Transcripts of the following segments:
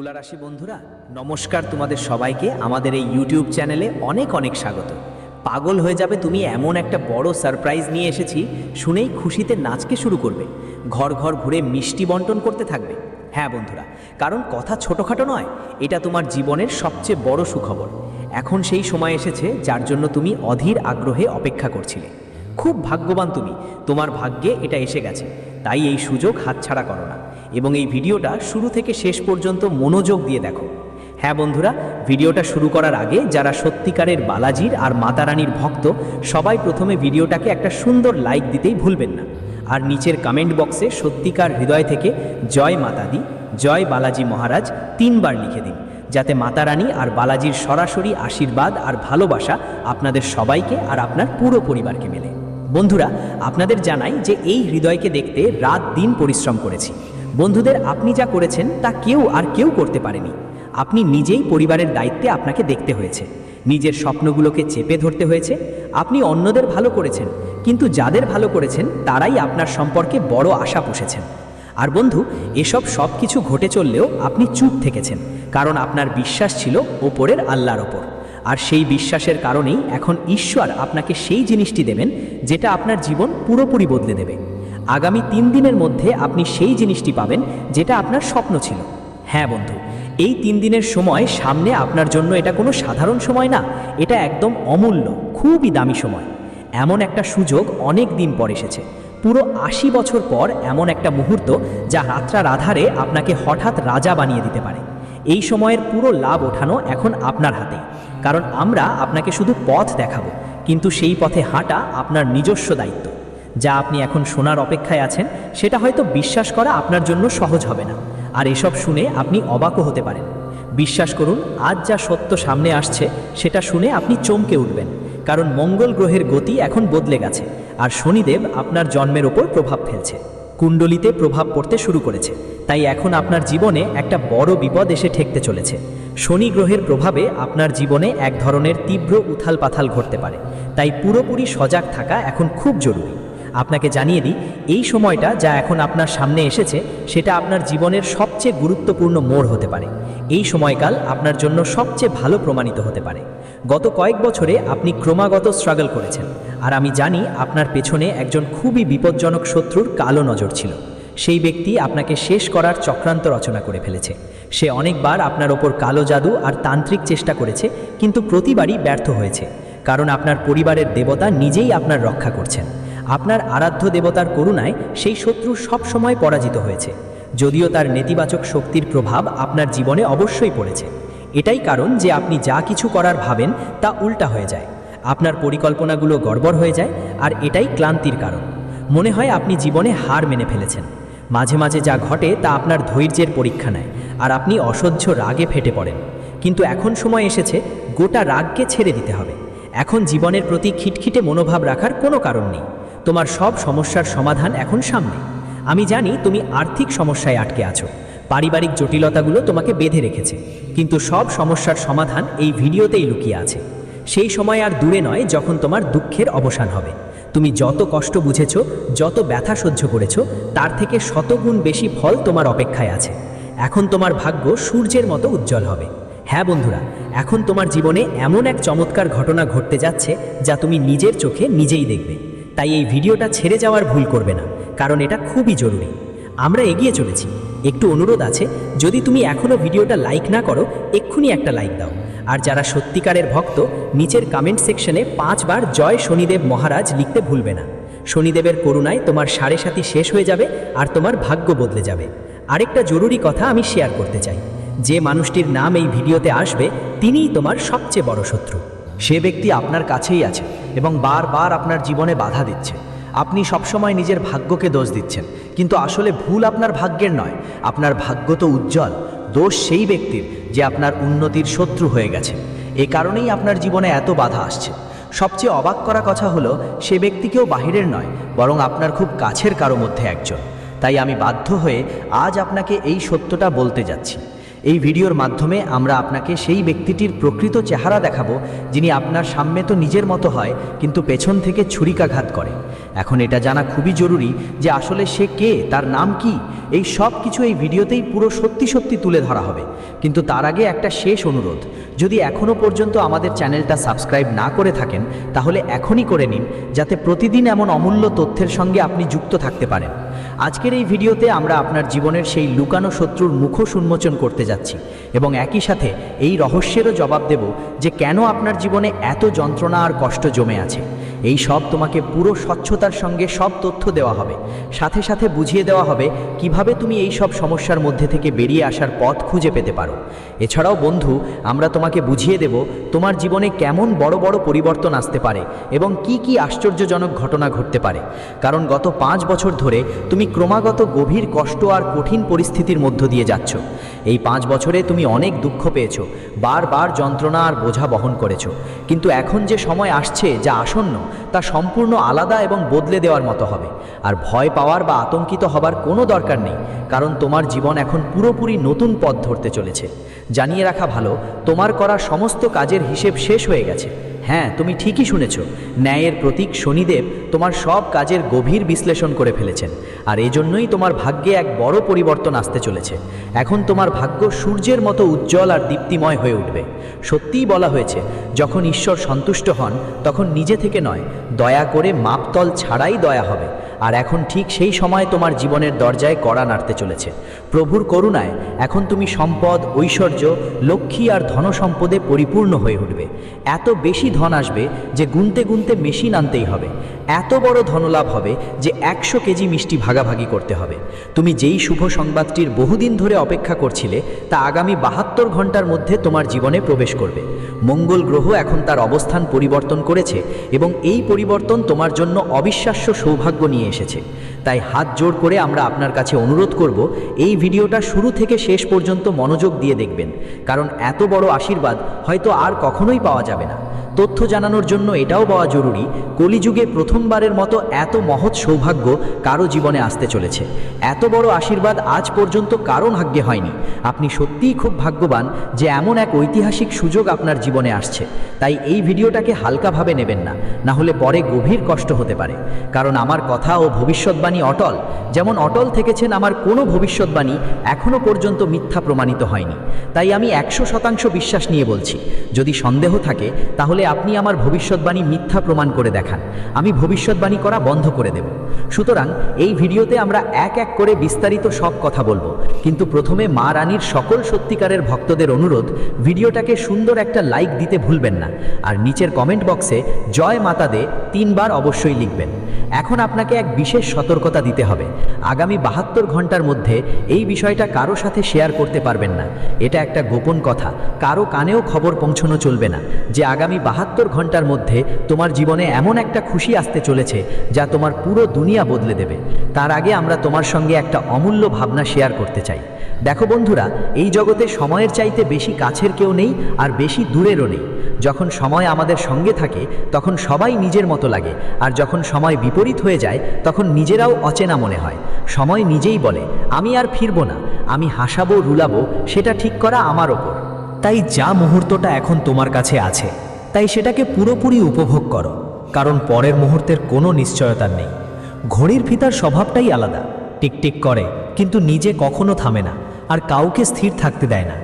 তুলা রাশি বন্ধুরা, নমস্কার তোমাদের সবাইকে। আমাদের এই ইউটিউব চ্যানেলে অনেক অনেক স্বাগত। পাগল হয়ে যাবে তুমি এমন একটা বড় সারপ্রাইজ নিয়ে এসেছি, শুনেই খুশিতে নাচকে শুরু করবে। ঘর ঘর ঘুরে মিষ্টি বন্টন করতে থাকবে। হ্যাঁ বন্ধুরা, কারণ কথা ছোটোখাটো নয়, এটা তোমার জীবনের সবচেয়ে বড় সুখবর। এখন সেই সময় এসেছে, যার জন্য তুমি অধীর আগ্রহে অপেক্ষা করছিলে। খুব ভাগ্যবান তুমি, তোমার ভাগ্যে এটা এসে গেছে। তাই এই সুযোগ হাতছাড়া করো না। এবং এই ভিডিওটা শুরু থেকে শেষ পর্যন্ত মনোযোগ দিয়ে দেখো। হ্যাঁ বন্ধুরা, ভিডিওটা শুরু করার আগে যারা সত্যিকারের বালাজির আর মাতারানির ভক্ত, সবাই প্রথমে ভিডিওটাকে একটা সুন্দর লাইক দিতেই ভুলবেন না। আর নিচের কমেন্ট বক্সে সত্যিকার হৃদয় থেকে জয় মাতাদি, জয় বালাজি মহারাজ তিনবার লিখে দিন। যাতে মাতারানী আর বালাজির সরাসরি আশীর্বাদ আর ভালোবাসা আপনাদের সবাইকে আর আপনার পুরো পরিবারকে মেলে। বন্ধুরা, আপনাদের জানাই যে এই হৃদয়কে দেখতে রাত দিন পরিশ্রম করেছি। বন্ধুদের আপনি যা করেছেন তা কেউ আর কেউ করতে পারেনি। আপনি নিজেই পরিবারের দায়িত্বে আপনাকে দেখতে হয়েছে। নিজের স্বপ্নগুলোকে চেপে ধরতে হয়েছে। আপনি অন্যদের ভালো করেছেন, কিন্তু যাদের ভালো করেছেন, তারাই আপনার সম্পর্কে বড় আশা পুষেছেন। আর বন্ধু, এসব সব কিছু ঘটে চললেও আপনি চুপ থেকেছেন, কারণ আপনার বিশ্বাস ছিল ওপরের আল্লাহর ওপর। আর সেই বিশ্বাসের কারণেই এখন ঈশ্বর আপনাকে সেই জিনিসটি দেবেন, যেটা আপনার জীবন পুরোপুরি বদলে দেবে। আগামী তিন দিনের মধ্যে আপনি সেই জিনিসটি পাবেন যেটা আপনার স্বপ্ন ছিল। হ্যাঁ বন্ধু, এই তিন দিনের সময় সামনে আপনার জন্য এটা কোনো সাধারণ সময় না, এটা একদম অমূল্য, খুবই দামি সময়। এমন একটা সুযোগ অনেক দিন পর এসেছে। পুরো আশি বছর পর এমন একটা মুহূর্ত যা রাত্রার আধারে আপনাকে হঠাৎ রাজা বানিয়ে দিতে পারে। এই সময়ের পুরো লাভ ওঠানো এখন আপনার হাতে। কারণ আমরা আপনাকে শুধু পথ দেখাবো, কিন্তু সেই পথে হাঁটা আপনার নিজস্ব দায়িত্ব। যা আপনি এখন শোনার অপেক্ষায় আছেন, সেটা হয়তো বিশ্বাস করা আপনার জন্য সহজ হবে না। আর এসব শুনে আপনি অবাকও হতে পারেন। বিশ্বাস করুন, আজ যা সত্য সামনে আসছে, সেটা শুনে আপনি চমকে উঠবেন। কারণ মঙ্গল গ্রহের গতি এখন বদলে গেছে, আর শনিদেব আপনার জন্মের ওপর প্রভাব ফেলছে। কুণ্ডলিতে প্রভাব পড়তে শুরু করেছে, তাই এখন আপনার জীবনে একটা বড় বিপদ এসে ঠেকতে চলেছে। শনি গ্রহের প্রভাবে আপনার জীবনে এক ধরনের তীব্র উথাল পাথাল ঘটতে পারে, তাই পুরোপুরি সজাগ থাকা এখন খুব জরুরি। আপনাকে জানিয়ে দিই, এই সময়টা যা এখন আপনার সামনে এসেছে, সেটা আপনার জীবনের সবচেয়ে গুরুত্বপূর্ণ মোড় হতে পারে। এই সময়কাল আপনার জন্য সবচেয়ে ভালো প্রমাণিত হতে পারে। গত কয়েক বছরে আপনি ক্রমাগত স্ট্রাগল করেছেন, আর আমি জানি আপনার পেছনে একজন খুবই বিপজ্জনক শত্রুর কালো নজর ছিল। সেই ব্যক্তি আপনাকে শেষ করার চক্রান্ত রচনা করে ফেলেছে। সে অনেকবার আপনার ওপর কালো জাদু আর তান্ত্রিক চেষ্টা করেছে, কিন্তু প্রতিবারই ব্যর্থ হয়েছে, কারণ আপনার পরিবারের দেবতা নিজেই আপনার রক্ষা করছেন। আপনার আরাধ্য দেবতার করুণায় সেই শত্রু সব সময় পরাজিত হয়েছে। যদিও তার নেতিবাচক শক্তির প্রভাব আপনার জীবনে অবশ্যই পড়েছে। এটাই কারণ যে আপনি যা কিছু করার ভাবেন তা উল্টা হয়ে যায়। আপনার পরিকল্পনাগুলো গড়বড় হয়ে যায় আর এটাই ক্লান্তির কারণ। মনে হয় আপনি জীবনে হার মেনে ফেলেছেন। মাঝে মাঝে যা ঘটে তা আপনার ধৈর্যের পরীক্ষা নেয় আর আপনি অসহ্য রাগে ফেটে পড়েন। কিন্তু এখন সময় এসেছে, গোটা রাগকে ছেড়ে দিতে হবে। এখন জীবনের প্রতি খিটখিটে মনোভাব রাখার কোনো কারণ নেই। তোমার সব সমস্যার সমাধান এখন সামনে। আমি জানি তুমি আর্থিক সমস্যায় আটকে আছো। পারিবারিক জটিলতাগুলো তোমাকে বেঁধে রেখেছে। কিন্তু সব সমস্যার সমাধান এই ভিডিওতেই লুকিয়ে আছে। সেই সময় আর দূরে নয় যখন তোমার দুঃখের অবসান হবে। তুমি যত কষ্ট বুঝেছ, যত ব্যথা সহ্য করেছ, তার থেকে শতগুণ বেশি ফল তোমার অপেক্ষায় আছে। এখন তোমার ভাগ্য সূর্যের মতো উজ্জ্বল হবে। হ্যাঁ বন্ধুরা, এখন তোমার জীবনে এমন এক চমৎকার ঘটনা ঘটতে যাচ্ছে যা তুমি নিজের চোখে নিজেই দেখবে। তাই এই ভিডিওটা ছেড়ে যাওয়ার ভুল করবে না, কারণ এটা খুবই জরুরি। আমরা এগিয়ে চলেছি। একটু অনুরোধ আছে, যদি তুমি এখনও ভিডিওটা লাইক না করো, এক্ষুনি একটা লাইক দাও। আর যারা সত্যিকারের ভক্ত, নিচের কমেন্ট সেকশনে পাঁচবার জয় শনিদেব মহারাজ লিখতে ভুলবে না। শনিদেবের করুণায় তোমার সাড়ে সাথী শেষ হয়ে যাবে আর তোমার ভাগ্য বদলে যাবে। আরেকটা জরুরি কথা আমি শেয়ার করতে চাই। যে মানুষটির নাম এই ভিডিওতে আসবে, তিনিই তোমার সবচেয়ে বড় শত্রু। সে ব্যক্তি আপনার কাছেই আছে এবং বারবার আপনার জীবনে বাধা দিচ্ছে। আপনি সবসময় নিজের ভাগ্যকে দোষ দিচ্ছেন। কিন্তু আসলে ভুল আপনার ভাগ্যের নয়। আপনার ভাগ্য তো উজ্জ্বল। দোষ সেই ব্যক্তির যে আপনার উন্নতির শত্রু হয়ে গেছে। এ কারণেই আপনার জীবনে এত বাধা আসছে। সবচেয়ে অবাক করা কথা হলো, সে ব্যক্তিকেও বাহিরের নয়, বরং আপনার খুব কাছের কারও মধ্যে একজন। তাই আমি বাধ্য হয়ে আজ আপনাকে এই সত্যটা বলতে যাচ্ছি। এই ভিডিওর মাধ্যমে আমরা আপনাকে সেই ব্যক্তিটির প্রকৃত চেহারা দেখাবো, যিনি আপনার সামনে তো নিজের মতো হয়, কিন্তু পেছন থেকে ছুরিকাঘাত করে। এখন এটা জানা খুবই জরুরি যে আসলে সে কে, তার নাম কি? এই সব কিছু এই ভিডিওতেই পুরো সত্যি সত্যি তুলে ধরা হবে। কিন্তু তার আগে একটা শেষ অনুরোধ। যদি এখনও পর্যন্ত আমাদের চ্যানেলটা সাবস্ক্রাইব না করে থাকেন, তাহলে এখনই করে নিন, যাতে প্রতিদিন এমন অমূল্য তথ্যের সঙ্গে আপনি যুক্ত থাকতে পারেন। আজকের এই ভিডিওতে আমরা আপনার জীবনের সেই লুকানো শত্রুর মুখোশ উন্মোচন করতে যাচ্ছি এবং একই সাথে এই রহস্যেরও জবাব দেব যে কেন আপনার জীবনে এত যন্ত্রণা আর কষ্ট জমে আছে। এই সব তোমাকে পুরো স্বচ্ছতার সঙ্গে সব তথ্য দেওয়া হবে। সাথে সাথে বুঝিয়ে দেওয়া হবে কীভাবে তুমি এই সব সমস্যার মধ্যে থেকে বেরিয়ে আসার পথ খুঁজে পেতে পারো। এছাড়াও বন্ধু, আমরা তোমাকে বুঝিয়ে দেব তোমার জীবনে কেমন বড় বড় পরিবর্তন আসতে পারে এবং কি কি আশ্চর্যজনক ঘটনা ঘটতে পারে। কারণ গত পাঁচ বছর ধরে তুমি ক্রমাগত গভীর কষ্ট আর কঠিন পরিস্থিতির মধ্য দিয়ে যাচ্ছ। এই পাঁচ বছরে তুমি অনেক দুঃখ পেয়েছ, বারবার যন্ত্রণা আর বোঝা বহন করেছ। কিন্তু এখন যে সময় আসছে যা আসন্ন তা সম্পূর্ণ আলাদা এবং বদলে দেওয়ার মতো হবে। আর ভয় পাওয়ার বা আতঙ্কিত হবার কোনো দরকার নেই, কারণ তোমার জীবন এখন পুরোপুরি নতুন পথ ধরতে চলেছে। জানিয়ে রাখা ভালো, তোমার করা সমস্ত কাজের হিসেব শেষ হয়ে গেছে। হ্যাঁ তুমি ঠিকই শুনেছ। ন্যায়ের প্রতীক শনিদেব তোমার সব কাজের গভীর বিশ্লেষণ করে ফেলেছেন, আর এজন্যই জন্যই তোমার ভাগ্যে এক বড় পরিবর্তন আসতে চলেছে। এখন তোমার ভাগ্য সূর্যের মতো উজ্জ্বল আর দীপ্তিময় হয়ে উঠবে। সত্যিই বলা হয়েছে, যখন ঈশ্বর সন্তুষ্ট হন, তখন নিজে থেকে নয়, দয়া করে মাপতল ছাড়াই দয়া হবে। আর এখন ঠিক সেই সময় তোমার জীবনের দরজায় কড়া নাড়তে চলেছে। প্রভুর করুণায় এখন তুমি সম্পদ, ঐশ্বর্য, লক্ষ্মী আর ধনসম্পদে পরিপূর্ণ হয়ে উঠবে। এত বেশি ধন আসবে যে গুনতে গুনতে মেশিন আনতেই হবে। এত বড় ধনলাভ হবে যে একশো কেজি মিষ্টি ভাগাভাগি করতে হবে। তুমি যেই শুভ সংবাদটির বহুদিন ধরে অপেক্ষা করছিলে, তা আগামী বাহাত্তর ঘণ্টার মধ্যে তোমার জীবনে প্রবেশ করবে। মঙ্গল গ্রহ এখন তার অবস্থান পরিবর্তন করেছে এবং এই পরিবর্তন তোমার জন্য অবিশ্বাস্য সৌভাগ্য নিয়ে এসেছে। তাই হাত জোর করে আমরা আপনার কাছে অনুরোধ করব, এই ভিডিওটা শুরু থেকে শেষ পর্যন্ত মনোযোগ দিয়ে দেখবেন। কারণ এত বড় আশীর্বাদ হয়তো আর কখনোই পাওয়া যাবে না। তথ্য জানানোর জন্য এটাও বলা জরুরি, কলিযুগে প্রথমবারের মতো এত মহৎ সৌভাগ্য কারও জীবনে আসতে চলেছে। এত বড় আশীর্বাদ আজ পর্যন্ত কারও ভাগ্যে হয়নি। আপনি সত্যিই খুব ভাগ্যবান যে এমন এক ঐতিহাসিক সুযোগ আপনার জীবনে আসছে। তাই এই ভিডিওটাকে হালকাভাবে নেবেন না না হলে পরে গভীর কষ্ট হতে পারে। কারণ আমার কথা ও ভবিষ্যৎবাণী অটল, যেমন অটল থেকেছেন আমার কোনো ভবিষ্যৎবাণী এখনও পর্যন্ত মিথ্যা প্রমাণিত হয়নি। তাই আমি একশো শতাংশ বিশ্বাস নিয়ে বলছি, যদি সন্দেহ থাকে, তাহলে আপনি আমার ভবিষ্যৎবাণী মিথ্যা প্রমাণ করে দেখান। আমি ভবিষ্যৎবাণী করা বন্ধ করে দেব। সুতরাং এই ভিডিওতে আমরা এক এক করে বিস্তারিত সব কথা বলব। কিন্তু প্রথমে মা রানীর সকল সত্যিকারের ভক্তদের অনুরোধ, ভিডিওটাকে সুন্দর একটা লাইক দিতে ভুলবেন না। আর নিচের কমেন্ট বক্সে জয় মাতা দে তিনবার অবশ্যই লিখবেন। এখন আপনাকে এক বিশেষ সতর্কতা দিতে হবে। আগামী বাহাত্তর ঘণ্টার মধ্যে এই বিষয়টা কারও সাথে শেয়ার করতে পারবেন না। এটা একটা গোপন কথা। কারও কানেও খবর পৌঁছানো চলবে না। যে আগামী বাহাত্তর ঘণ্টার মধ্যে তোমার জীবনে এমন একটা খুশি আসতে চলেছে, যা তোমার পুরো দুনিয়া বদলে দেবে। তার আগে আমরা তোমার সঙ্গে একটা অমূল্য ভাবনা শেয়ার করতে চাই। দেখো বন্ধুরা, এই জগতে সময়ের চাইতে বেশি কাছের কেউ নেই আর বেশি দূরেরও নেই। যখন সময় আমাদের সঙ্গে থাকে, তখন সবাই নিজের মতো লাগে, আর যখন সময় বিপরীত হয়ে যায়, তখন নিজেরাও অচেনা মনে হয়। সময় নিজেই বলে, আমি আর ফিরবো না, আমি হাসাবো, রুলাবো, সেটা ঠিক করা আমার ওপর। তাই যা মুহূর্তটা এখন তোমার কাছে আছে, তাই সেটাকে পুরোপুরি উপভোগ করো, কারণ পরের মুহূর্তের কোনো নিশ্চয়তা নেই। ঘড়ির ফিতার স্বভাবটাই আলাদা। টিকটিক করে, কিন্তু নিজে কখনো থামে না আর কাউকে স্থির থাকতে দেয় না।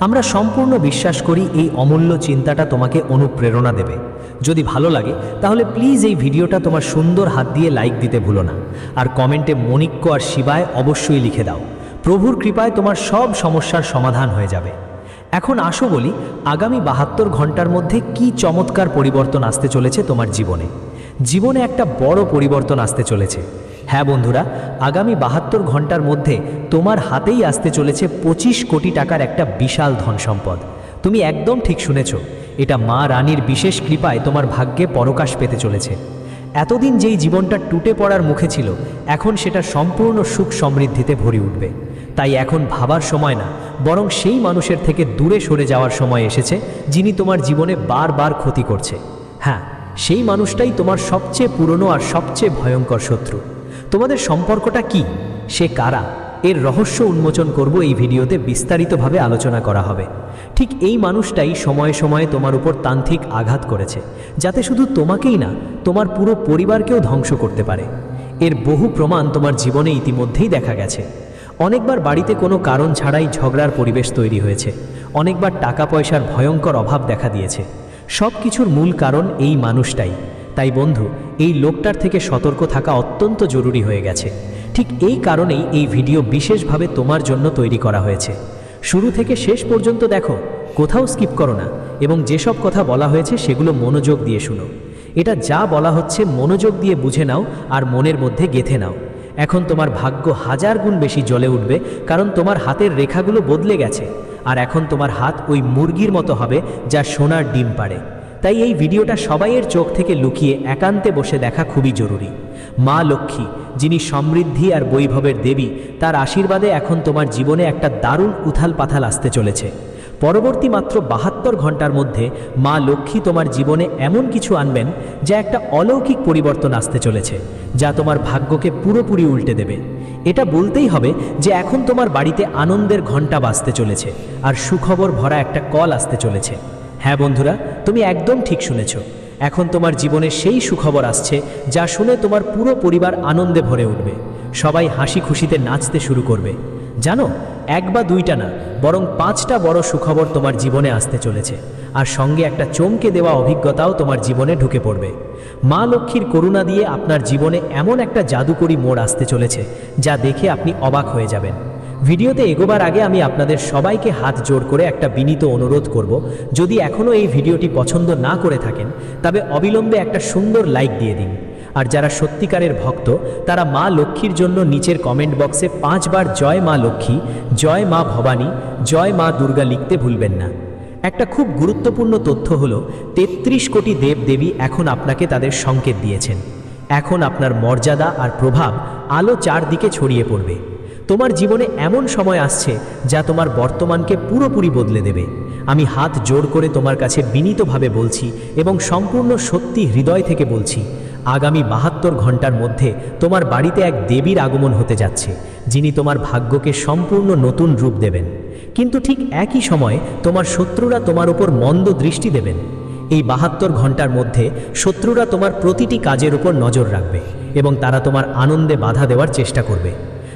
আমরা সম্পূর্ণ বিশ্বাস করি এই অমূল্য চিন্তাটা তোমাকে অনুপ্রেরণা দেবে। যদি ভালো লাগে, তাহলে প্লিজ এই ভিডিওটা তোমার সুন্দর হাত দিয়ে লাইক দিতে ভুলো না। আর কমেন্টে মণিক্য আর শিবায় অবশ্যই লিখে দাও। প্রভুর কৃপায় তোমার সব সমস্যার সমাধান হয়ে যাবে। এখন আসো বলি, আগামী বাহাত্তর ঘণ্টার মধ্যে কি চমৎকার পরিবর্তন আসতে চলেছে তোমার জীবনে? জীবনে একটা বড় পরিবর্তন আসতে চলেছে। হ্যাঁ বন্ধুরা, আগামী বাহাত্তর ঘণ্টার মধ্যে তোমার হাতেই আসতে চলেছে পঁচিশ কোটি টাকার একটা বিশাল ধন সম্পদ। তুমি একদম ঠিক শুনেছ, এটা মা রানীর বিশেষ কৃপায় তোমার ভাগ্যে পরকাশ পেতে চলেছে। এতদিন যেই জীবনটা টুটে পড়ার মুখে ছিল, এখন সেটা সম্পূর্ণ সুখ সমৃদ্ধিতে ভরে উঠবে। তাই এখন ভাবার সময় না, বরং সেই মানুষের থেকে দূরে সরে যাওয়ার সময় এসেছে, যিনি তোমার জীবনে বারবার ক্ষতি করছে। হ্যাঁ সেই মানুষটাই তোমার সবচেয়ে পুরনো আর সবচেয়ে ভয়ঙ্কর শত্রু। তোমাদের সম্পর্কটা কি? সে কারা? এর রহস্য উন্মোচন করব এই ভিডিওতে বিস্তারিতভাবে আলোচনা করা হবে। ঠিক এই মানুষটাই সময়ে সময়ে তোমার উপর তান্ত্রিক আঘাত করেছে, যাতে শুধু তোমাকেই না, তোমার পুরো পরিবারকেও ধ্বংস করতে পারে। এর বহু প্রমাণ তোমার জীবনে ইতিমধ্যেই দেখা গেছে। অনেকবার বাড়িতে কোনো কারণ ছাড়াই ঝগড়ার পরিবেশ তৈরি হয়েছে। অনেকবার টাকা পয়সার ভয়ঙ্কর অভাব দেখা দিয়েছে। সব কিছুর মূল কারণ এই মানুষটাই। তাই বন্ধু, এই লোকটার থেকে সতর্ক থাকা অত্যন্ত জরুরি হয়ে গেছে। ঠিক এই কারণেই এই ভিডিও বিশেষভাবে তোমার জন্য তৈরি করা হয়েছে। শুরু থেকে শেষ পর্যন্ত দেখো, কোথাও স্কিপ করো না এবং যেসব কথা বলা হয়েছে সেগুলো মনোযোগ দিয়ে শুনো। এটা যা বলা হচ্ছে মনোযোগ দিয়ে বুঝে নাও আর মনের মধ্যে গেথে নাও। এখন তোমার ভাগ্য হাজার গুণ বেশি জ্বলে উঠবে, কারণ তোমার হাতের রেখাগুলো বদলে গেছে, আর এখন তোমার হাত ওই মুরগির মতো হবে যা সোনার ডিম পাড়ে। তাই এই ভিডিওটা সবাইয়ের চোখ থেকে লুকিয়ে একান্তে বসে দেখা খুবই জরুরি। মা লক্ষ্মী, যিনি সমৃদ্ধি আর বৈভবের দেবী, তার আশীর্বাদে এখন তোমার জীবনে একটা দারুণ উথাল পাথাল আসতে চলেছে। পরবর্তী মাত্র বাহাত্তর ঘণ্টার মধ্যে মা লক্ষ্মী তোমার জীবনে এমন কিছু আনবেন যা একটা অলৌকিক পরিবর্তন আসতে চলেছে, যা তোমার ভাগ্যকে পুরোপুরি উল্টে দেবে। এটা বলতেই হবে যে এখন তোমার বাড়িতে আনন্দের ঘণ্টা বাজতে চলেছে আর সুখবর ভরা একটা কল আসতে চলেছে। হ্যাঁ বন্ধুরা, তুমি একদম ঠিক শুনেছ। এখন তোমার জীবনে সেই সুখবর আসছে যা শুনে তোমার পুরো পরিবার আনন্দে ভরে উঠবে। সবাই হাসি খুশিতে নাচতে শুরু করবে। জানো, এক বা দুইটা না, বরং পাঁচটা বড় সুখবর তোমার জীবনে আসতে চলেছে, আর সঙ্গে একটা চমকে দেওয়া অভিজ্ঞতাও তোমার জীবনে ঢুকে পড়বে। মা লক্ষ্মীর করুণা দিয়ে আপনার জীবনে এমন একটা জাদুকরী মোড় আসতে চলেছে, যা দেখে আপনি অবাক হয়ে যাবেন। ভিডিওতে এগোবার আগে আমি আপনাদের সবাইকে হাত জোড় করে একটা বিনীত অনুরোধ করব, যদি এখনও এই ভিডিওটি পছন্দ না করে থাকেন, তবে অবিলম্বে একটা সুন্দর লাইক দিয়ে দিন। আর যারা সত্যিকারের ভক্ত, তারা মা লক্ষ্মীর জন্য নিচের কমেন্ট বক্সে পাঁচবার জয় মা লক্ষ্মী, জয় মা ভবানী, জয় মা দুর্গা লিখতে ভুলবেন না। একটা খুব গুরুত্বপূর্ণ তথ্য হলো, তেত্রিশ কোটি দেবদেবী এখন আপনাকে তাদের সংকেত দিয়েছেন। এখন আপনার মর্যাদা আর প্রভাব আলো চারদিকে ছড়িয়ে পড়বে। তোমার জীবনে এমন সময় আসছে যা তোমার বর্তমানকে পুরোপুরি বদলে দেবে। আমি হাত জোড় করে তোমার কাছে বিনীতভাবে বলছি এবং সম্পূর্ণ সত্যি হৃদয় থেকে বলছি আগামী বাহাত্তর ঘণ্টার মধ্যে তোমার বাড়িতে এক দেবীর আগমন হতে যাচ্ছে, যিনি তোমার ভাগ্যকে সম্পূর্ণ নতুন রূপ দেবেন। কিন্তু ঠিক একই সময়ে তোমার শত্রুরা তোমার উপর মন্দ দৃষ্টি দেবেন। এই বাহাত্তর ঘণ্টার মধ্যে শত্রুরা তোমার প্রতিটি কাজের উপর নজর রাখবে এবং তারা তোমার আনন্দে বাধা দেওয়ার চেষ্টা করবে।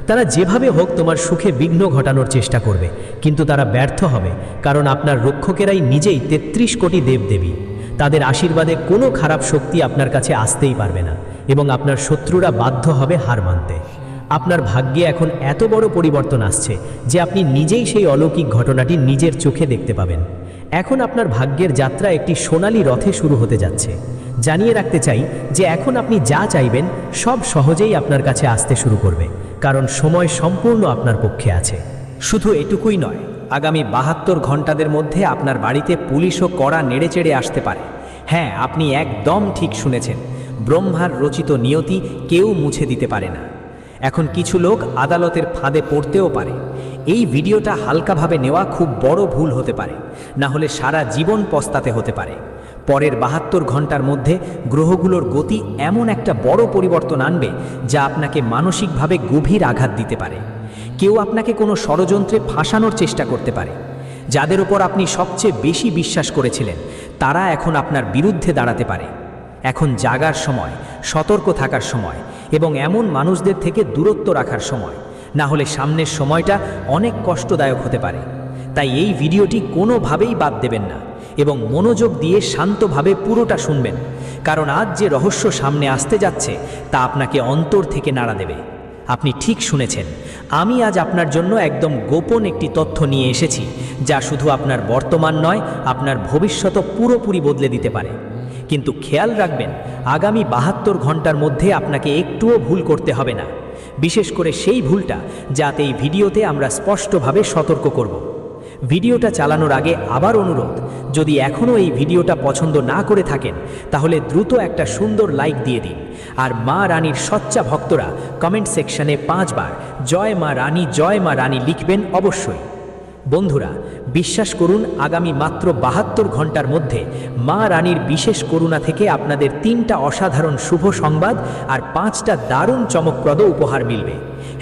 তারা যেভাবে হোক তোমার সুখে বিঘ্ন ঘটানোর চেষ্টা করবে, কিন্তু তারা ব্যর্থ হবে, কারণ আপনার রক্ষকেরাই নিজেই তেত্রিশ কোটি দেবদেবী। তাদের আশীর্বাদে কোনো খারাপ শক্তি আপনার কাছে আসতেই পারবে না এবং আপনার শত্রুরা বাধ্য হবে হার মানতে। আপনার ভাগ্যে এখন এত বড় পরিবর্তন আসছে যে আপনি নিজেই সেই অলৌকিক ঘটনাটি নিজের চোখে দেখতে পাবেন। এখন আপনার ভাগ্যের যাত্রা একটি সোনালি রথে শুরু হতে যাচ্ছে। জানিয়ে রাখতে চাই যে এখন আপনি যা চাইবেন সব সহজেই আপনার কাছে আসতে শুরু করবে, কারণ সময় সম্পূর্ণ আপনার পক্ষে আছে। শুধু এটুকুই নয় আগামী বাহাত্তর ঘন্টাদের মধ্যে আপনার বাড়িতে পুলিশও কড়া নেড়েচেড়ে আসতে পারে। হ্যাঁ আপনি একদম ঠিক শুনেছেন। ব্রহ্মার রচিত নিয়তি কেউ মুছে দিতে পারে না। এখন কিছু লোক আদালতের ফাঁদে পড়তেও পারে। এই ভিডিওটা হালকাভাবে নেওয়া খুব বড় ভুল হতে পারে। না হলে সারা জীবন পস্তাতে হতে পারে। পরের বাহাত্তর ঘণ্টার মধ্যে গ্রহগুলোর গতি এমন একটা বড় পরিবর্তন আনবে যা আপনাকে মানসিকভাবে গভীর আঘাত দিতে পারে। কেউ আপনাকে কোনো ষড়যন্ত্রে ফাঁসানোর চেষ্টা করতে পারে। যাদের ওপর আপনি সবচেয়ে বেশি বিশ্বাস করেছিলেন, তারা এখন আপনার বিরুদ্ধে দাঁড়াতে পারে। এখন জাগার সময়, সতর্ক থাকার সময় এবং এমন মানুষদের থেকে দূরত্ব রাখার সময়। না হলে সামনের সময়টা অনেক কষ্টদায়ক হতে পারে। তাই এই ভিডিওটি কোনোভাবেই বাদ দেবেন না এবং মনোযোগ দিয়ে শান্তভাবে পুরোটা শুনবেন। কারণ আজ যে রহস্য সামনে আসতে যাচ্ছে, তা আপনাকে অন্তর থেকে নাড়া দেবে। আপনি ঠিক শুনেছেন। আমি আজ আপনার জন্য একদম গোপন একটি তথ্য নিয়ে এসেছি, যা শুধু আপনার বর্তমান নয়, আপনার ভবিষ্যতও পুরোপুরি বদলে দিতে পারে। কিন্তু খেয়াল রাখবেন, আগামী বাহাত্তর ঘণ্টার মধ্যে আপনাকে একটুও ভুল করতে হবে না। বিশেষ করে সেই ভুলটা, যাতে এই ভিডিওতে আমরা স্পষ্টভাবে সতর্ক করব। ভিডিওটা চালানোর আগে আবার অনুরোধ, যদি এখনও এই ভিডিওটা পছন্দ না করে থাকেন, তাহলে দ্রুত একটা সুন্দর লাইক দিয়ে দিন। আর মা রানীর সচ্চা ভক্তরা কমেন্ট সেকশনে পাঁচবার জয় মা রানী, জয় মা রানী লিখবেন অবশ্যই। বন্ধুরা, বিশ্বাস করুন, আগামী মাত্র বাহাত্তর ঘণ্টার মধ্যে মা রানীর বিশেষ করুণা থেকে আপনাদের তিনটা অসাধারণ শুভ সংবাদ আর পাঁচটা দারুণ চমকপ্রদ উপহার মিলবে।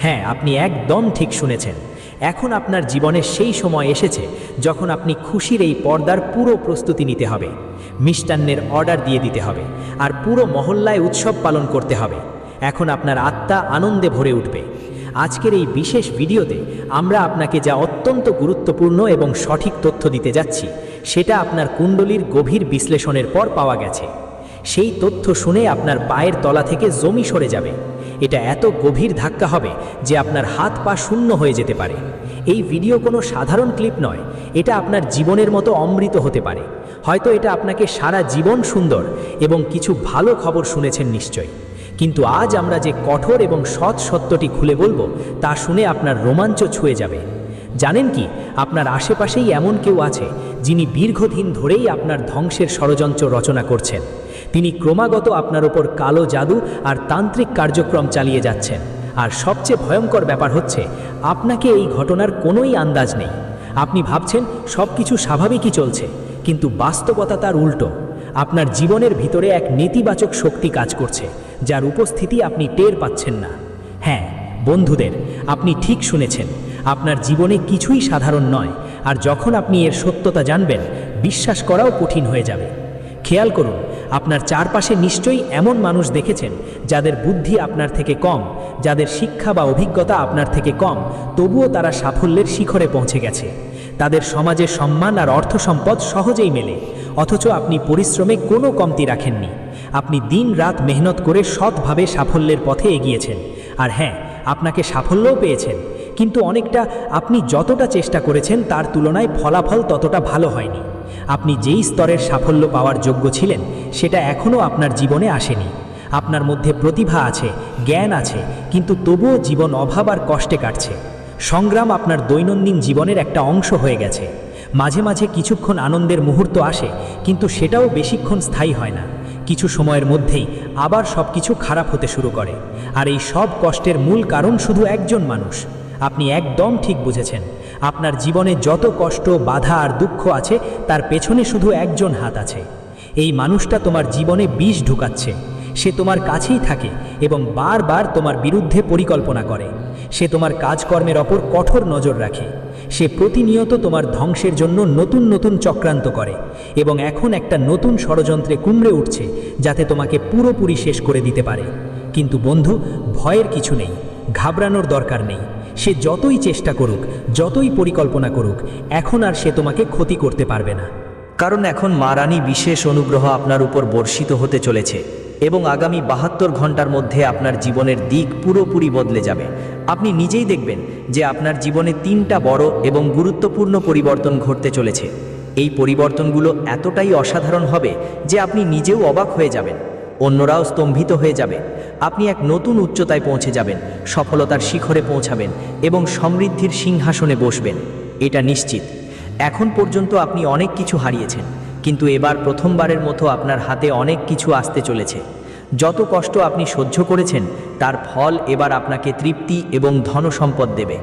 হ্যাঁ আপনি একদম ঠিক শুনেছেন। এখন আপনার জীবনের সেই সময় এসেছে যখন আপনি খুশির এই পর্দার পুরো প্রস্তুতি নিতে হবে, মিষ্টান্নের অর্ডার দিয়ে দিতে হবে, আর পুরো মহল্লায় উৎসব পালন করতে হবে। এখন আপনার আত্মা আনন্দে ভরে উঠবে। আজকের এই বিশেষ ভিডিওতে আমরা আপনাকে যা অত্যন্ত গুরুত্বপূর্ণ এবং সঠিক তথ্য দিতে যাচ্ছি, সেটা আপনার কুণ্ডলীর গভীর বিশ্লেষণের পর পাওয়া গেছে। সেই তথ্য শুনে আপনার পায়ের তলা থেকে জমি সরে যাবে। এটা এত গভীর ধাক্কা হবে যে আপনার হাত পা শূন্য হয়ে যেতে পারে। এই ভিডিও কোনো সাধারণ ক্লিপ নয়, এটা আপনার জীবনের মতো অমৃত হতে পারে। হয়তো এটা আপনাকে সারা জীবন সুন্দর এবং কিছু ভালো খবর শুনেছেন নিশ্চয় কিন্তু আজ আমরা যে কঠোর এবং সৎ সত্যটি খুলে বলব, তা শুনে আপনার রোমাঞ্চ ছুঁয়ে যাবে। জানেন কি, আপনার আশেপাশেই এমন কেউ আছে যিনি দীর্ঘদিন ধরেই আপনার ধ্বংসের ষড়যন্ত্র রচনা করছেন। তিনি ক্রমাগত আপনার ওপর কালো জাদু আর তান্ত্রিক কার্যক্রম চালিয়ে যাচ্ছেন। আর সবচেয়ে ভয়ঙ্কর ব্যাপার হচ্ছে, আপনাকে এই ঘটনার কোনোই আন্দাজ নেই। আপনি ভাবছেন সব কিছু স্বাভাবিকই চলছে, কিন্তু বাস্তবতা তার উল্টো। আপনার জীবনের ভিতরে এক নেতিবাচক শক্তি কাজ করছে, যার উপস্থিতি আপনি টের পাচ্ছেন না। হ্যাঁ বন্ধুদের, আপনি ঠিক শুনেছেন, আপনার জীবনে কিছুই সাধারণ নয়, আর যখন আপনি এর সত্যতা জানবেন, বিশ্বাস করাও কঠিন হয়ে যাবে। খেয়াল করুন আপনার চারপাশে নিশ্চয়ই এমন মানুষ দেখেছেন, যাদের বুদ্ধি আপনার থেকে কম, যাদের শিক্ষা বা অভিজ্ঞতা আপনার থেকে কম, তবুও তারা সাফল্যের শিখরে পৌঁছে গেছে। তাদের সমাজে সম্মান আর অর্থ সম্পদ সহজেই মেলে, অথচ আপনি পরিশ্রমে কোনো কমতি রাখেননি। আপনি দিন রাত মেহনত করে সৎভাবে সাফল্যের পথে এগিয়েছেন। আর হ্যাঁ আপনাকে সাফল্যও পেয়েছেন, কিন্তু অনেকটা আপনি যতটা চেষ্টা করেছেন তার তুলনায় ফলাফল ততটা ভালো হয়নি। আপনি যেই স্তরের সাফল্য পাওয়ার যোগ্য ছিলেন, সেটা এখনও আপনার জীবনে আসেনি। আপনার মধ্যে প্রতিভা আছে, জ্ঞান আছে, কিন্তু তবুও জীবন অভাব আর কষ্টে কাটছে। সংগ্রাম আপনার দৈনন্দিন জীবনের একটা অংশ হয়ে গেছে। মাঝে মাঝে কিছুক্ষণ আনন্দের মুহূর্ত আসে, কিন্তু সেটাও বেশিক্ষণ স্থায়ী হয় না। কিছু সময়ের মধ্যেই আবার সব কিছু খারাপ হতে শুরু করে। আর এই সব কষ্টের মূল কারণ শুধু একজন মানুষ। আপনি একদম ঠিক বুঝেছেন। আপনার জীবনে যত কষ্ট, বাধা আর দুঃখ আছে, তার পেছনে শুধু একজন হাত আছে। এই মানুষটা তোমার জীবনে বিষ ঢুকাচ্ছে। সে তোমার কাছেই থাকে এবং বারবার তোমার বিরুদ্ধে পরিকল্পনা করে। সে তোমার কাজকর্মের ওপর কঠোর নজর রাখে। সে প্রতিনিয়ত তোমার ধ্বংসের জন্য নতুন নতুন চক্রান্ত করে এবং এখন একটা নতুন ষড়যন্ত্রে কুমড়ে উঠছে যাতে তোমাকে পুরোপুরি শেষ করে দিতে পারে। কিন্তু বন্ধু, ভয়ের কিছু নেই। ঘাবড়ানোর দরকার নেই। সে যতই চেষ্টা করুক, যতই পরিকল্পনা করুক, এখন আর সে তোমাকে ক্ষতি করতে পারবে না। কারণ এখন মা রানী বিশেষ অনুগ্রহ আপনার উপর বর্ষিত হতে চলেছে এবং আগামী বাহাত্তর ঘণ্টার মধ্যে আপনার জীবনের দিক পুরোপুরি বদলে যাবে। আপনি নিজেই দেখবেন যে আপনার জীবনে তিনটা বড় এবং গুরুত্বপূর্ণ পরিবর্তন ঘটতে চলেছে। এই পরিবর্তনগুলো এতটাই অসাধারণ হবে যে আপনি নিজেও অবাক হয়ে যাবেন। অন্যরাও স্তম্ভিত হয়ে যাবে। আপনি এক নতুন উচ্চতায় পৌঁছে যাবেন, সফলতার শিখরে পৌঁছাবেন এবং সমৃদ্ধির সিংহাসনে বসবেন। এটা নিশ্চিত। এখন পর্যন্ত আপনি অনেক কিছু হারিয়েছেন, কিন্তু এবার প্রথমবারের মতো আপনার হাতে অনেক কিছু আসতে চলেছে। যত কষ্ট আপনি সহ্য করেছেন, তার ফল এবার আপনাকে তৃপ্তি এবং ধনসম্পদ দেবে।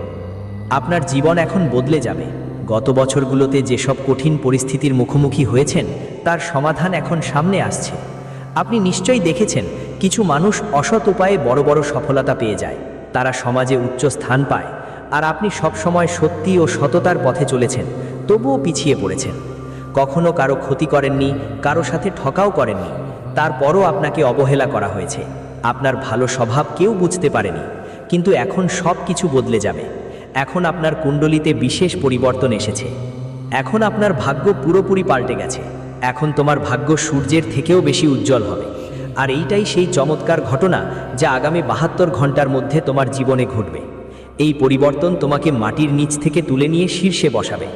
আপনার জীবন এখন বদলে যাবে। গত বছরগুলোতে যেসব কঠিন পরিস্থিতির মুখোমুখি হয়েছেন, তার সমাধান এখন সামনে আসছে। আপনি নিশ্চয়ই দেখেছেন, কিছু মানুষ অসৎ উপায়ে বড় বড় সফলতা পেয়ে যায়। তারা সমাজে উচ্চ স্থান পায়। আর আপনি সব সময় সত্যি ও সততার পথে চলেছেন, তবুও পিছিয়ে পড়েছেন। কখনো কারও ক্ষতি করেননি, কারও সাথে ঠকাও করেননি। তারপরও আপনাকে অবহেলা করা হয়েছে। আপনার ভালো স্বভাব কেউ বুঝতে পারেনি। কিন্তু এখন সব কিছু বদলে যাবে। এখন আপনার কুণ্ডলিতে বিশেষ পরিবর্তন এসেছে। এখন আপনার ভাগ্য পুরোপুরি পাল্টে গেছে। এখন তোমার ভাগ্য সূর্যের থেকেও বেশি উজ্জ্বল হবে। আর এইটাই সেই চমৎকার ঘটনা যা আগামী বাহাত্তর ঘণ্টার মধ্যে তোমার জীবনে ঘটবে। এই পরিবর্তন তোমাকে মাটির নিচ থেকে তুলে নিয়ে শীর্ষে বসাবে।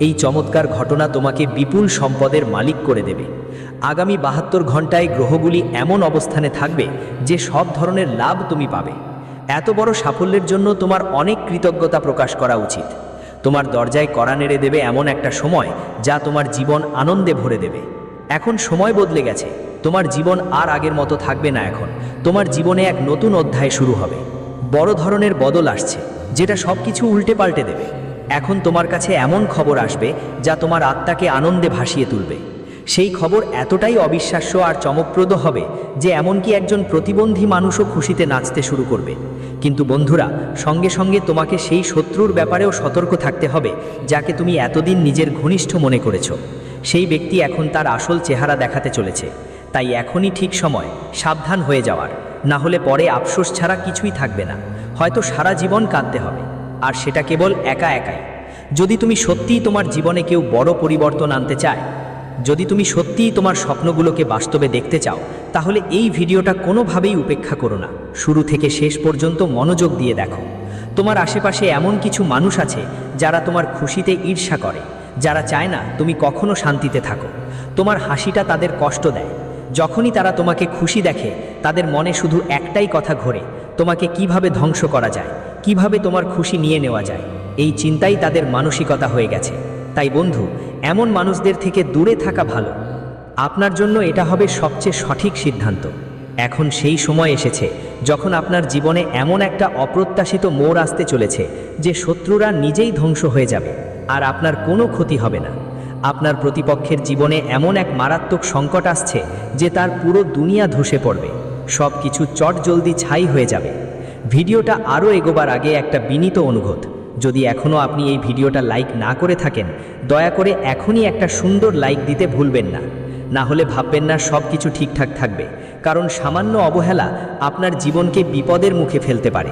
এই চমৎকার ঘটনা তোমাকে বিপুল সম্পদের মালিক করে দেবে। আগামী বাহাত্তর ঘন্টায় গ্রহগুলি এমন অবস্থানে থাকবে যে সব ধরনের লাভ তুমি পাবে। এত বড় সাফল্যের জন্য তোমার অনেক কৃতজ্ঞতা প্রকাশ করা উচিত। তোমার দরজায় কড়া নেড়ে দেবে এমন একটা সময় যা তোমার জীবন আনন্দে ভরে দেবে। এখন সময় বদলে গেছে। তোমার জীবন আর আগের মতো থাকবে না এখন। তোমার জীবনে এক নতুন অধ্যায় শুরু হবে। বড় ধরনের বদল আসছে, যেটা সব কিছু উল্টে পাল্টে দেবে। এখন তোমার কাছে এমন খবর আসবে যা তোমার আত্মাকে আনন্দে ভাসিয়ে তুলবে। সেই খবর এতটাই অবিশ্বাস্য আর চমকপ্রদ হবে যে এমনকি একজন প্রতিবন্ধী মানুষও খুশিতে নাচতে শুরু করবে। কিন্তু বন্ধুরা, সঙ্গে সঙ্গে তোমাকে সেই শত্রুর ব্যাপারেও সতর্ক থাকতে হবে, যাকে তুমি এতদিন নিজের ঘনিষ্ঠ মনে করেছ। সেই ব্যক্তি এখন তার আসল চেহারা দেখাতে চলেছে। তাই এখনই ঠিক সময়, সাবধান হয়ে যাওয়ার। না হলে পরে আফসোস ছাড়া কিছুই থাকবে না। হয়তো সারা জীবন কাঁদতে হবে। আর সেটা কেবল একা একাই। যদি তুমি সত্যিই তোমার জীবনে কেউ বড় পরিবর্তন আনতে চায় যদি তুমি সত্যিই তোমার স্বপ্নগুলোকে বাস্তবে দেখতে চাও, তাহলে এই ভিডিওটা কোনোভাবেই উপেক্ষা করো না। শুরু থেকে শেষ পর্যন্ত মনোযোগ দিয়ে দেখো। তোমার আশেপাশে এমন কিছু মানুষ আছে যারা তোমার খুশিতে ঈর্ষা করে, যারা চায় না তুমি কখনো শান্তিতে থাকো। তোমার হাসিটা তাদের কষ্ট দেয়। যখনই তারা তোমাকে খুশি দেখে, তাদের মনে শুধু একটাই কথা ঘোরে, তোমাকে কীভাবে ধ্বংস করা যায়, কীভাবে তোমার খুশি নিয়ে নেওয়া যায়, এই চিন্তাই তাদের মানসিকতা হয়ে গেছে। তাই বন্ধু এমন মানুষদের থেকে দূরে থাকা ভালো। আপনার জন্য এটা হবে সবচেয়ে সঠিক সিদ্ধান্ত। এখন সেই সময় এসেছে যখন আপনার জীবনে এমন একটা অপ্রত্যাশিত মোড় আসতে চলেছে যে শত্রুরা নিজেই ধ্বংস হয়ে যাবে, আর আপনার কোনো ক্ষতি হবে না। আপনার প্রতিপক্ষের জীবনে এমন এক মারাত্মক সংকট আসছে যে তার পুরো দুনিয়া ধসে পড়বে সব কিছু চট জলদি ছাই হয়ে যাবে। ভিডিওটা আরও এগোবার আগে একটা বিনীত অনুরোধ। যদি এখনও আপনি এই ভিডিওটা লাইক না করে থাকেন, দয়া করে এখনই একটা সুন্দর লাইক দিতে ভুলবেন না। না হলে ভাববেন না সব কিছু ঠিকঠাক থাকবে, কারণ সামান্য অবহেলা আপনার জীবনকে বিপদের মুখে ফেলতে পারে।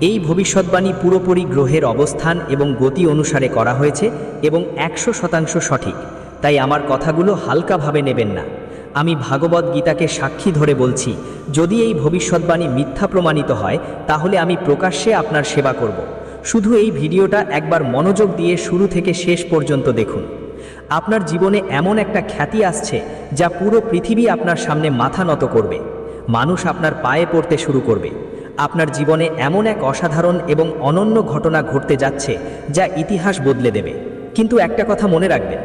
এই ভবিষ্যৎবাণী পুরোপুরি গ্রহের অবস্থান এবং গতি অনুসারে করা হয়েছে এবং একশো শতাংশ সঠিক। তাই আমার কথাগুলো হালকাভাবে নেবেন না। আমি ভাগবত গীতাকে সাক্ষী ধরে বলছি, যদি এই ভবিষ্যৎবাণী মিথ্যা প্রমাণিত হয়, তাহলে আমি প্রকাশ্যে আপনার সেবা করব। শুধু এই ভিডিওটা একবার মনোযোগ দিয়ে শুরু থেকে শেষ পর্যন্ত দেখুন। আপনার জীবনে এমন একটা খ্যাতি আসছে যা পুরো পৃথিবী আপনার সামনে মাথা নত করবে। মানুষ আপনার পায়ে পড়তে শুরু করবে। আপনার জীবনে এমন এক অসাধারণ এবং অনন্য ঘটনা ঘটতে যাচ্ছে যা ইতিহাস বদলে দেবে। কিন্তু একটা কথা মনে রাখবেন,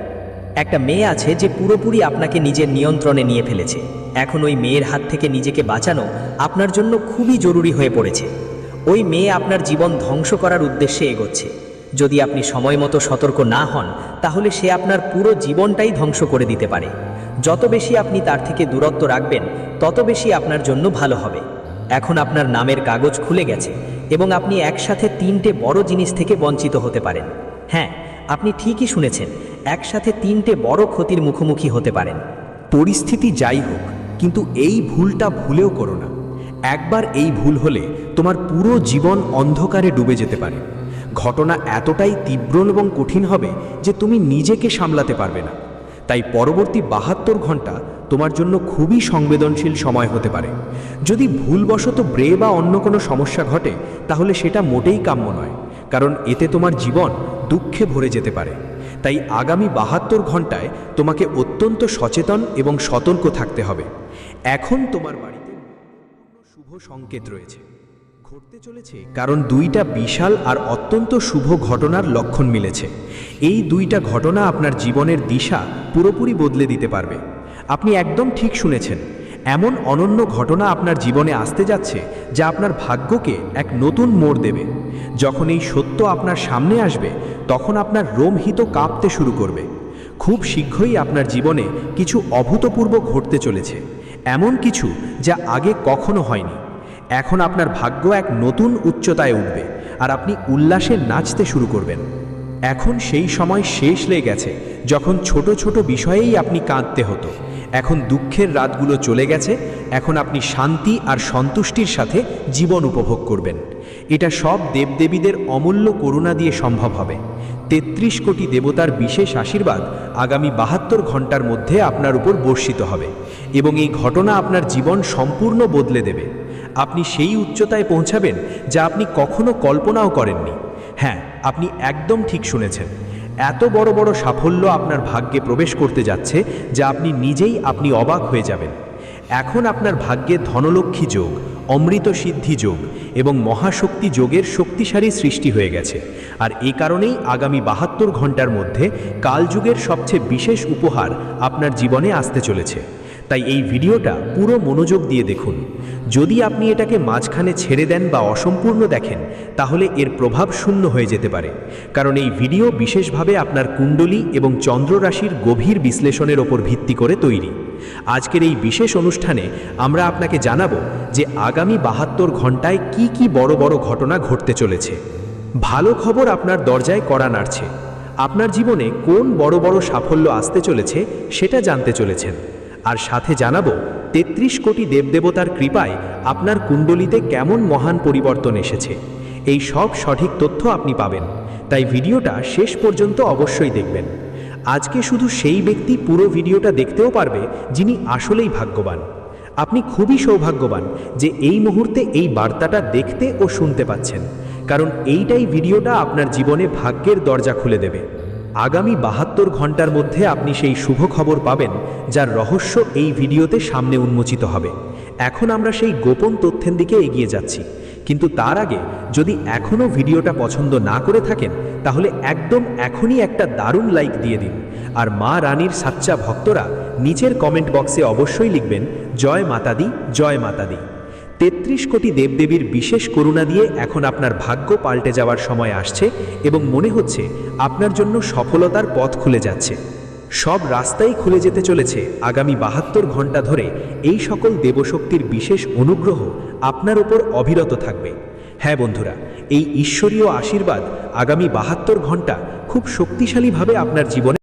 একটা মেয়ে আছে যে পুরোপুরি আপনাকে নিজের নিয়ন্ত্রণে নিয়ে ফেলেছে। এখন ওই মেয়ের হাত থেকে নিজেকে বাঁচানো আপনার জন্য খুবই জরুরি হয়ে পড়েছে। ওই মেয়ে আপনার জীবন ধ্বংস করার উদ্দেশ্যে এগোচ্ছে। যদি আপনি সময় মতো সতর্ক না হন, তাহলে সে আপনার পুরো জীবনটাই ধ্বংস করে দিতে পারে। যত বেশি আপনি তার থেকে দূরত্ব রাখবেন, তত বেশি আপনার জন্য ভালো হবে। এখন আপনার নামের কাগজ খুলে গেছে এবং আপনি একসাথে তিনটে বড় জিনিস থেকে বঞ্চিত হতে পারেন। হ্যাঁ আপনি ঠিকই শুনেছেন, একসাথে তিনটে বড় ক্ষতির মুখোমুখি হতে পারেন। পরিস্থিতি যাই হোক, কিন্তু এই ভুলটা ভুলেও করো না। একবার এই ভুল হলে তোমার পুরো জীবন অন্ধকারে ডুবে যেতে পারে। ঘটনা এতটাই তীব্র এবং কঠিন হবে যে তুমি নিজেকে সামলাতে পারবে না। তাই পরবর্তী বাহাত্তর ঘণ্টা তোমার জন্য খুবই সংবেদনশীল সময় হতে পারে। যদি ভুলবশত ব্রে বা অন্য কোনো সমস্যা ঘটে, তাহলে সেটা মোটেই কাম্য নয়, কারণ এতে তোমার জীবন দুঃখে ভরে যেতে পারে। তাই আগামী বাহাত্তর ঘন্টায় তোমাকে অত্যন্ত সচেতন এবং সতর্ক থাকতে হবে। এখন তোমার বাড়িতে শুভ সংকেত রয়েছে। ঘটতে চলেছে, কারণ দুইটা বিশাল আর অত্যন্ত শুভ ঘটনার লক্ষণ মিলেছে। এই দুইটা ঘটনা আপনার জীবনের দিশা পুরোপুরি বদলে দিতে পারবে। আপনি একদম ঠিক শুনেছেন, এমন অনন্য ঘটনা আপনার জীবনে আসতে যাচ্ছে যা আপনার ভাগ্যকে এক নতুন মোড় দেবে। যখন এই সত্য আপনার সামনে আসবে, তখন আপনার রোমহিত কাঁপতে শুরু করবে। খুব শীঘ্রই আপনার জীবনে কিছু অভূতপূর্ব ঘটতে চলেছে, এমন কিছু যা আগে কখনো হয়নি। এখন আপনার ভাগ্য এক নতুন উচ্চতায় উঠবে, আর আপনি উল্লাসে নাচতে শুরু করবেন। এখন সেই সময় শেষ লেগে গেছে, যখন ছোট ছোট বিষয়েই আপনি কাঁদতে হতো। এখন দুঃখের রাতগুলো চলে গেছে, এখন আপনি শান্তি আর সন্তুষ্টির সাথে জীবন উপভোগ করবেন। এটা সব দেবদেবীদের অমূল্য করুণা দিয়ে সম্ভব হবে। তেত্রিশ কোটি দেবতার বিশেষ আশীর্বাদ আগামী বাহাত্তর ঘণ্টার মধ্যে আপনার উপর বর্ষিত হবে এবং এই ঘটনা আপনার জীবন সম্পূর্ণ বদলে দেবে। আপনি সেই উচ্চতায় পৌঁছাবেন যা আপনি কখনো কল্পনাও করেননি। হ্যাঁ আপনি একদম ঠিক শুনেছেন। এত বড় বড় সাফল্য আপনার ভাগ্যে প্রবেশ করতে যাচ্ছে যা আপনি নিজেই আপনি অবাক হয়ে যাবেন। এখন আপনার ভাগ্যে ধনলক্ষ্মী যোগ, অমৃত সিদ্ধি যোগ এবং মহাশক্তি যোগের শক্তিশালী সৃষ্টি হয়ে গেছে। আর এই কারণেই আগামী বাহাত্তর ঘণ্টার মধ্যে কালযুগের সবচেয়ে বিশেষ উপহার আপনার জীবনে আসতে চলেছে। তাই এই ভিডিওটা পুরো মনোযোগ দিয়ে দেখুন। যদি আপনি এটাকে মাঝখানে ছেড়ে দেন বা অসম্পূর্ণ দেখেন, তাহলে এর প্রভাব শূন্য হয়ে যেতে পারে। কারণ এই ভিডিও বিশেষভাবে আপনার কুণ্ডলী এবং চন্দ্ররাশির গভীর বিশ্লেষণের ওপর ভিত্তি করে তৈরি। আজকের এই বিশেষ অনুষ্ঠানে আমরা আপনাকে জানাব যে আগামী বাহাত্তর ঘন্টায় কি কি বড় বড় ঘটনা ঘটতে চলেছে। ভালো খবর আপনার দরজায় কড়া নাড়ছে। আপনার জীবনে কোন বড় বড় সাফল্য আসতে চলেছে, সেটা জানতে চলেছেন। আর সাথে জানাব, তেত্রিশ কোটি দেবদেবতার কৃপায় আপনার কুণ্ডলিতে কেমন মহান পরিবর্তন এসেছে। এই সব সঠিক তথ্য আপনি পাবেন। তাই ভিডিওটা শেষ পর্যন্ত অবশ্যই দেখবেন। আজকে শুধু সেই ব্যক্তি পুরো ভিডিওটা দেখতেও পারবে যিনি আসলেই ভাগ্যবান। আপনি খুবই সৌভাগ্যবান যে এই মুহূর্তে এই বার্তাটা দেখতে ও শুনতে পাচ্ছেন। কারণ এইটাই ভিডিওটা আপনার জীবনে ভাগ্যের দরজা খুলে দেবে। আগামী বাহাত্তর ঘণ্টার মধ্যে আপনি সেই শুভ খবর পাবেন, যার রহস্য এই ভিডিওতে সামনে উন্মোচিত হবে। এখন আমরা সেই গোপন তথ্যের দিকে এগিয়ে যাচ্ছি। কিন্তু তার আগে, যদি এখনও ভিডিওটা পছন্দ না করে থাকেন, তাহলে একদম এখনই একটা দারুণ লাইক দিয়ে দিন। আর মা রানীর সাচ্চা ভক্তরা নিচের কমেন্ট বক্সে অবশ্যই লিখবেন, জয় মাতাদি জয় মাতাদি। তেত্রিশ কোটি দেবদেবীর বিশেষ করুণা দিয়ে এখন আপনার ভাগ্য পাল্টে যাওয়ার সময় আসছে এবং মনে হচ্ছে আপনার জন্য সফলতার পথ খুলে যাচ্ছে। সব রাস্তাই খুলে যেতে চলেছে আগামী বাহাত্তর ঘণ্টা ধরে এই সকল দেবশক্তির বিশেষ অনুগ্রহ আপনার উপর অবিরত থাকবে। হ্যাঁ বন্ধুরা, এই ঈশ্বরীয় আশীর্বাদ আগামী বাহাত্তর ঘণ্টা খুব শক্তিশালীভাবে আপনার জীবনে